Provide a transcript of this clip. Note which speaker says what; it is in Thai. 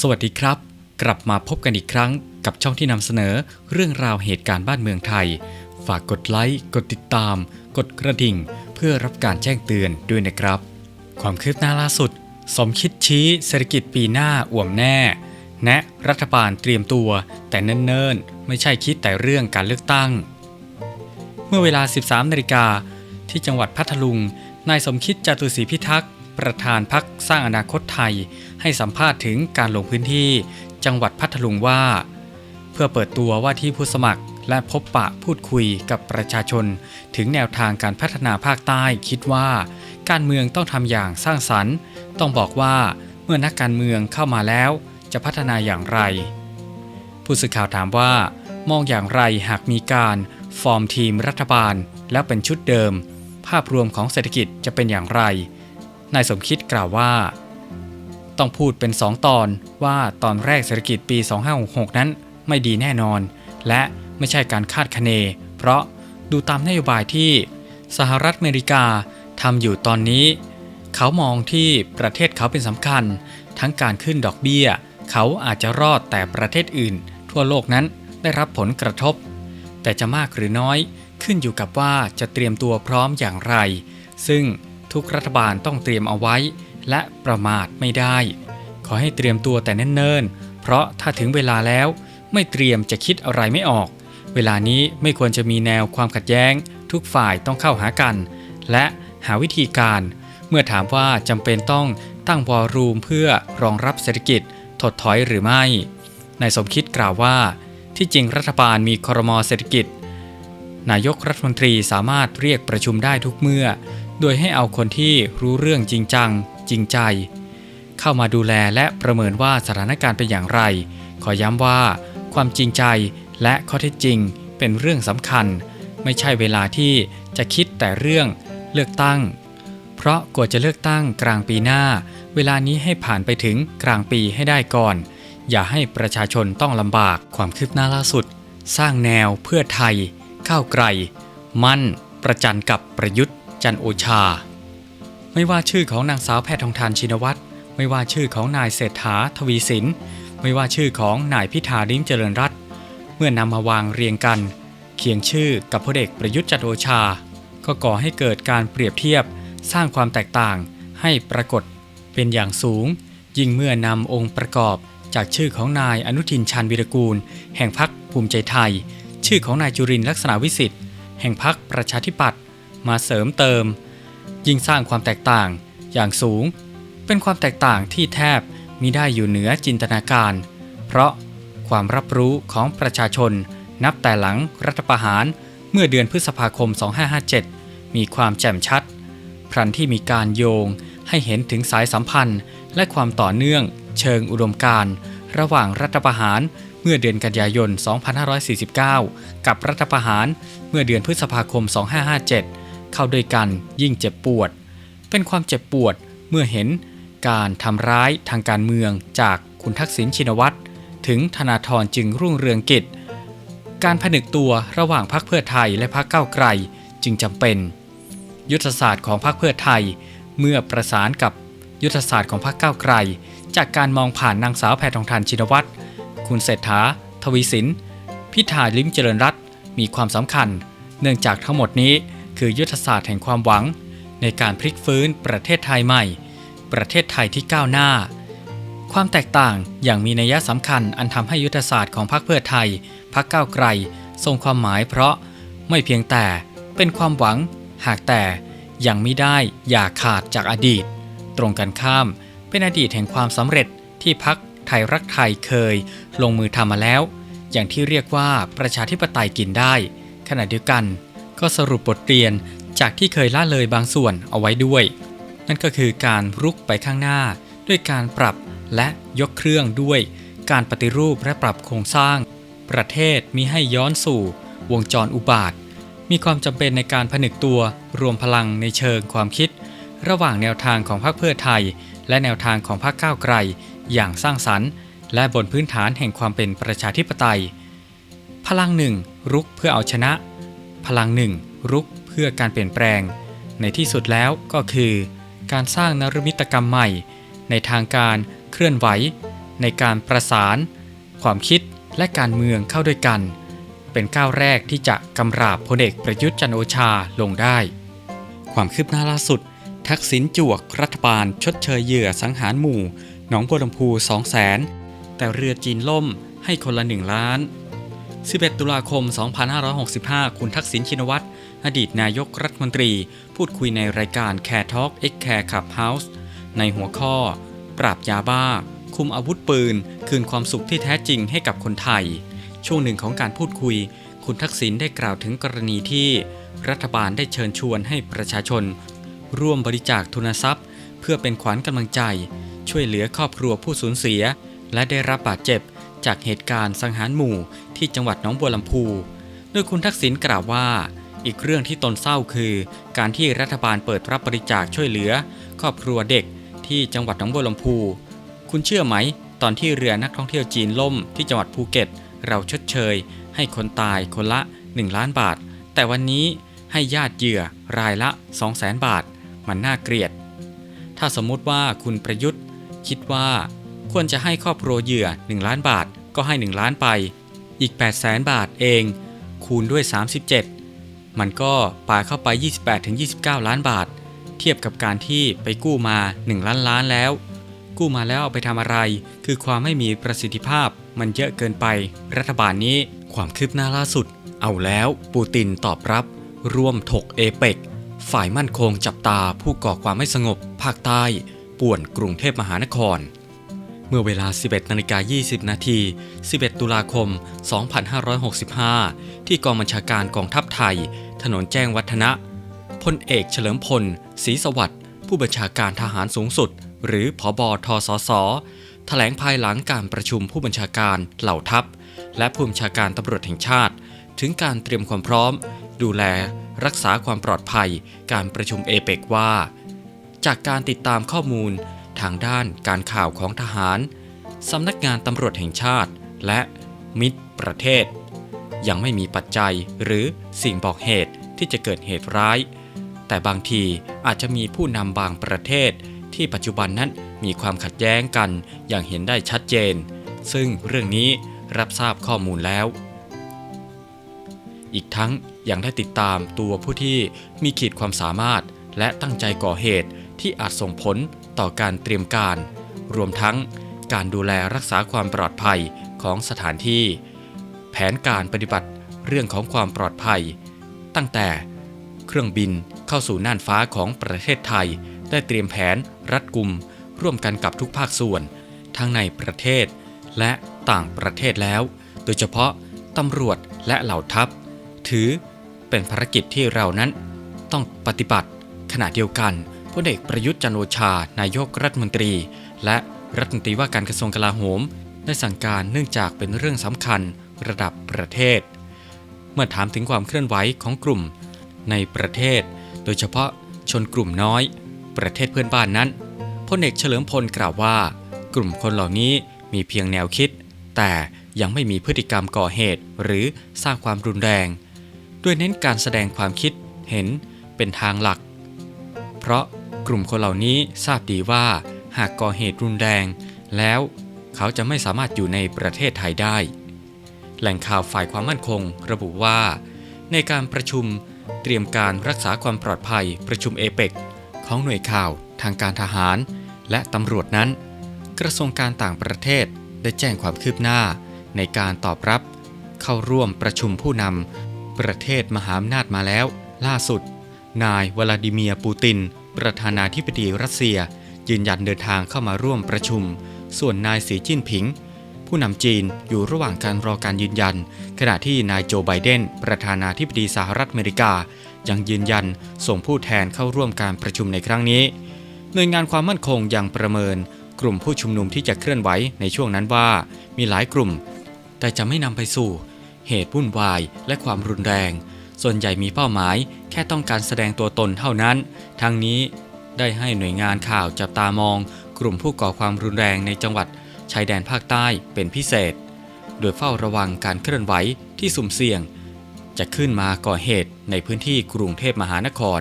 Speaker 1: สวัสดีครับ กลับมาพบกันอีกครั้งกับช่องที่นำเสนอเรื่องราวเหตุการณ์บ้านเมืองไทย ฝากกดไลค์กดติดตาม กดกระดิ่ง เพื่อรับการแจ้งเตือนด้วยนะครับ ความคืบหน้าล่าสุด สมคิดชี้เศรษฐกิจปีหน้าอ่วมแน่ แนะรัฐบาลเตรียมตัว แต่เนิ่นๆ ไม่ใช่คิดแต่เรื่องการเลือกตั้ง เมื่อเวลา 13นาฬิกาที่จังหวัดพัทลุงนายสมคิดจตุศรีพิทักษ์ ประธานพักสร้างอนาคตไทย ให้สัมภาษณ์ถึงการลงพื้นที่ จังหวัดพัทลุงว่า เพื่อเปิดตัวว่าที่ผู้สมัครและพบปะพูดคุยกับประชาชน ถึงแนวทางการพัฒนาภาคใต้คิดว่า การเมืองต้องทำอย่างสร้างสรรค์ ต้องบอกว่าเมื่อนักการเมืองเข้ามาแล้ว จะพัฒนาอย่างไร ผู้สื่อข่าวถามว่า มองอย่างไรหากมีการฟอร์มทีมรัฐบาล แล้วเป็นชุดเดิม ภาพรวมของเศรษฐกิจจะเป็นอย่างไร นายสมคิดกล่าวว่า ต้องพูดเป็น 2 ตอนว่าตอนแรกเศรษฐกิจปี 2566 นั้นไม่ดีแน่นอน และไม่ใช่การคาดคะเน เพราะดูตามนโยบายที่สหรัฐอเมริกาทำอยู่ตอนนี้ เขามองที่ประเทศเขาเป็นสำคัญ ทั้งการขึ้นดอกเบี้ย เขาอาจจะรอดแต่ประเทศอื่น ทั่วโลกนั้นได้รับผลกระทบ แต่จะมากหรือน้อยขึ้นอยู่กับว่าจะเตรียมตัวพร้อมอย่างไร ซึ่ง ทุกรัฐบาลต้องเตรียมเอาไว้ และประมาทไม่ได้ ขอให้เตรียมตัวแต่เนิ่นๆ เพราะถ้าถึงเวลาแล้วไม่เตรียมจะคิดอะไรไม่ออก เวลานี้ไม่ควรจะมีแนวความขัดแย้ง ทุกฝ่ายต้องเข้าหากัน และหาวิธีการ เมื่อถามว่าจำเป็นต้องตั้งวอลลุ่มเพื่อรองรับเศรษฐกิจถดถอยหรือไม่นายสมคิดกล่าวว่า ที่จริงรัฐบาลมีครมอเศรษฐกิจ นายกรัฐมนตรีสามารถเรียกประชุมได้ทุกเมื่อ โดยให้เอาคนที่รู้เรื่องจริงจัง จริงใจ เข้ามาดูแลและประเมินว่าสถานการณ์เป็นอย่างไร ขอย้ำว่า ความจริงใจและข้อเท็จจริงเป็นเรื่องสำคัญ ไม่ใช่เวลาที่จะคิดแต่เรื่องเลือกตั้ง เพราะกว่าจะเลือกตั้งกลางปีหน้า เวลานี้ให้ผ่านไปถึงกลางปีให้ได้ก่อน อย่าให้ประชาชนต้องลำบากความคืบหน้าล่าสุด สร้างแนวเพื่อไทยก้าวไกล มั่น ประจันกับประยุทธ์ จันโอชา ไม่ว่าชื่อของนางสาวแพทย์ทองทานชินวัตรไม่ว่าชื่อของนายเศรษฐาทวีสิน ไม่ว่าชื่อของนายพิธาลิ้มเจริญรัตเมื่อนำมาวางเรียงกัน เคียงชื่อกับพลเอกประยุทธ์จันโอชา ก็ก่อให้เกิดการเปรียบเทียบสร้างความแตกต่างให้ปรากฏเป็นอย่างสูง ยิ่งเมื่อนำองค์ประกอบจากชื่อของนายอนุทินชาญวิรกูล แห่งพรรคภูมิใจไทย ชื่อของนายจุรินทร์ลักษณะวิสิทธิ์แห่งพรรคประชาธิปัตย์ มาเสริมเติม ยิ่งสร้างความแตกต่างอย่างสูง เป็นความแตกต่างที่แทบมิได้อยู่เหนือจินตนาการ เพราะความรับรู้ของประชาชนนับแต่หลังรัฐประหารเมื่อเดือนพฤษภาคม 2557 มีความแจ่มชัด พรันที่มีการโยงให้เห็นถึงสายสัมพันธ์ และความต่อเนื่อง เชิงอุดมการณ์ระหว่างรัฐประหารเมื่อเดือนกันยายน 2549 กับรัฐประหารเมื่อเดือนพฤษภาคม 2557 เข้าด้วยกันยิ่งเจ็บปวด เป็นความเจ็บปวดเมื่อเห็นการทำร้ายทางการเมืองจากคุณทักษิณชินวัตรถึงธนาธรจึงรุ่งเรืองกิจ การผนึกตัวระหว่างพรรคเพื่อไทยและพรรคก้าวไกลจึงจำเป็น ยุทธศาสตร์ของพรรคเพื่อไทย เมื่อประสานกับยุทธศาสตร์ของพรรคก้าวไกล จากการมองผ่านนางสาวแพทองทานชินวัตรคุณเศรษฐา ทวีสิน พิธาลิ้มเจริญรัตน์มีความสำคัญ เนื่องจากทั้งหมดนี้ คือยุทธศาสตร์แห่งความหวัง ในการพลิกฟื้นประเทศไทยใหม่ ประเทศไทยที่ก้าวหน้า ความแตกต่างอย่างมีนัยสำคัญอันทำให้ยุทธศาสตร์ของพรรคเพื่อไทยพรรคก้าวไกลทรงความหมายเพราะไม่เพียงแต่เป็นความหวัง หากแต่ยังไม่ได้อย่าขาดจากอดีต ตรงกันข้ามเป็นอดีตแห่งความสำเร็จที่พรรคไทยรักไทยเคย ลงมือทำมาแล้ว อย่างที่เรียกว่าประชาธิปไตยกินได้ ขณะเดียวกัน ก็สรุปบทเรียนจากที่เคยละเลยบางส่วนเอาไว้ด้วย นั่นก็คือการรุกไปข้างหน้า ด้วยการปรับและยกเครื่องด้วย การปฏิรูปและปรับโครงสร้าง ประเทศมิให้ย้อนสู่ วงจรอุบาท มีความจำเป็นในการผนึกตัวรวมพลังในเชิงความคิด ระหว่างแนวทางของพรรคเพื่อไทย และแนวทางของพรรคก้าวไกล อย่างสร้างสรรค์ และบนพื้นฐานแห่งความเป็นประชาธิปไตย พลังหนึ่งรุกเพื่อเอาชนะ พลังหนึ่งรุกเพื่อการเปลี่ยนแปลง ในที่สุดแล้วก็คือ การสร้างนรมิตกรรมใหม่ ในทางการเคลื่อนไหว ในการประสาน ความคิดและการเมืองเข้าด้วยกัน เป็นก้าวแรกที่จะกำราบพลเอกประยุทธ์จันโอชาลงได้ ความคืบหน้าล่าสุด ทักษิณจวกรัฐบาล ชดเชยเหยื่อสังหารหมู่ หนองบัวลำพู2 0 0แสนแต่เรือจีนล่มให้คนละ1ล้าน 11 ตุลาคม 2565 คุณทักษิณชินวัตร อดีตนายกรัฐมนตรี พูดคุยในรายการ Care Talk X Care Clubhouse ในหัวข้อ ปราบยาบ้า คุมอาวุธปืน คืนความสุขที่แท้จริงให้กับคนไทย ช่วงหนึ่งของการพูดคุย คุณทักษิณได้กล่าวถึงกรณีที่ รัฐบาลได้เชิญชวนให้ประชาชน ร่วมบริจาคทุนทรัพย์ เพื่อเป็นขวัญกำลังใจ ช่วยเหลือครอบครัวผู้สูญเสีย และได้รับบาดเจ็บจากเหตุการณ์สังหารหมู่ ที่จังหวัดหนองบัวลำพูโดยคุณทักษิณกล่าวว่า อีกเรื่องที่ตนเศร้าคือ การที่รัฐบาลเปิดรับบริจาคช่วยเหลือ ครอบครัวเด็กที่จังหวัดหนองบัวลำพู คุณเชื่อไหม ตอนที่เรือนักท่องเที่ยวจีนล่มที่จังหวัดภูเก็ต เราชดเชย ให้คนตายคนละ 1 ล้านบาท แต่วันนี้ให้ญาติเหยื่อรายละ 2 0 0แสนบาท มันน่าเกลียด ถ้าสมมุติว่าคุณประยุทธ์ คิดว่า ควรจะให้ครอบครัวเหยื่อ 1 ล้านบาท ก็ให้ 1 ล้านไป อีก 8 0 0แสนบาทเอง คูณด้วย 37 มันก็ปาเข้าไป 28-29 ล้านบาท เทียบกับการที่ไปกู้มา 1 ล้านล้านแล้ว กู้มาแล้วเอาไปทำอะไร คือความไม่มีประสิทธิภาพ มันเยอะเกินไป รัฐบาลนี้ความคืบหน้าล่าสุด เอาแล้วปูตินตอบรับ ร่วมถกเอเปกฝ่ายมั่นคงจับตาผู้ก่อความไม่สงบ ภาคใต้ ป่วนกรุงเทพมหานคร เมื่อเวลา 11นาฬิกา20 นาที 11 ตุลาคม 2565 ที่กองบัญชาการกองทัพไทย ถนนแจ้งวัฒนะ พลเอกเฉลิมพล ศรีสวัสดิ์ ผู้บัญชาการทหารสูงสุด หรือผอบอทสสแถลงภายหลังการประชุมผู้บัญชาการเหล่าทัพ และผู้บัญชาการตำรวจแห่งชาติ ถึงการเตรียมความพร้อม ดูแลรักษาความปลอดภัย การประชุมเอเปกว่า จากการติดตามข้อมูล ทางด้านการข่าวของทหาร สำนักงานตำรวจแห่งชาติ และมิตรประเทศ ยังไม่มีปัจจัยหรือสิ่งบอกเหตุที่จะเกิดเหตุร้าย แต่บางทีอาจจะมีผู้นำบางประเทศ ที่ปัจจุบันนั้นมีความขัดแย้งกันอย่างเห็นได้ชัดเจน ซึ่งเรื่องนี้รับทราบข้อมูลแล้ว อีกทั้งยังได้ติดตามตัวผู้ที่มีขีดความสามารถและตั้งใจก่อเหตุที่อาจส่งผล ต่อการเตรียมการ รวมทั้งการดูแลรักษาความปลอดภัยของสถานที่ แผนการปฏิบัติเรื่องของความปลอดภัย ตั้งแต่เครื่องบินเข้าสู่น่านฟ้าของประเทศไทย ได้เตรียมแผนรัดกุม ร่วมกันกับทุกภาคส่วน ทั้งในประเทศและต่างประเทศแล้ว โดยเฉพาะตำรวจและเหล่าทัพ ถือเป็นภารกิจที่เรานั้นต้องปฏิบัติขณะเดียวกัน พลเอกประยุทธ์จันโอชา นายกรัฐมนตรี และรัฐมนตรีว่าการกระทรวงกลาโหม ได้สั่งการเนื่องจากเป็นเรื่องสำคัญระดับประเทศ เมื่อถามถึงความเคลื่อนไหวของกลุ่มในประเทศ โดยเฉพาะชนกลุ่มน้อย ประเทศเพื่อนบ้านนั้นพลเอกเฉลิมพลกล่าวว่า กลุ่มคนเหล่านี้มีเพียงแนวคิด แต่ยังไม่มีพฤติกรรมก่อเหตุหรือสร้างความรุนแรง ด้วยเน้นการแสดงความคิดเห็นเป็นทางหลัก เพราะ กลุ่มคนเหล่านี้ทราบดีว่า หากก่อเหตุรุนแรง แล้วเขาจะไม่สามารถอยู่ในประเทศไทยได้ แหล่งข่าวฝ่ายความมั่นคง ระบุว่า ในการประชุมเตรียมการรักษาความปลอดภัยประชุมเอเปกของหน่วยข่าว ทางการทหาร และตำรวจนั้น กระทรวงการต่างประเทศได้แจ้งความคืบหน้า ในการตอบรับ เข้าร่วมประชุมผู้นำประเทศมหาอำนาจมาแล้ว ล่าสุด นายวลาดิเมียร์ปูติน ประธานาธิบดีรัสเซีย ยืนยันเดินทางเข้ามาร่วมประชุม ส่วนนายสีจิ้นผิง ผู้นำจีนอยู่ระหว่างการรอการยืนยัน ขณะที่นายโจไบเดน ประธานาธิบดีสหรัฐอเมริกา ยังยืนยันส่งผู้แทนเข้าร่วมการประชุมในครั้งนี้หน่วยงานความมั่นคงยังประเมิน กลุ่มผู้ชุมนุมที่จะเคลื่อนไหวในช่วงนั้นว่า มีหลายกลุ่ม แต่จะไม่นำไปสู่ เหตุวุ่นวายและความรุนแรง ส่วนใหญ่มีเป้าหมายแค่ต้องการแสดงตัวตนเท่านั้น ทั้งนี้ได้ให้หน่วยงานข่าวจับตามอง กลุ่มผู้ก่อความรุนแรงในจังหวัดชายแดนภาคใต้เป็นพิเศษ โดยเฝ้าระวังการเคลื่อนไหวที่สุ่มเสี่ยง จะขึ้นมาก่อเหตุในพื้นที่กรุงเทพมหานคร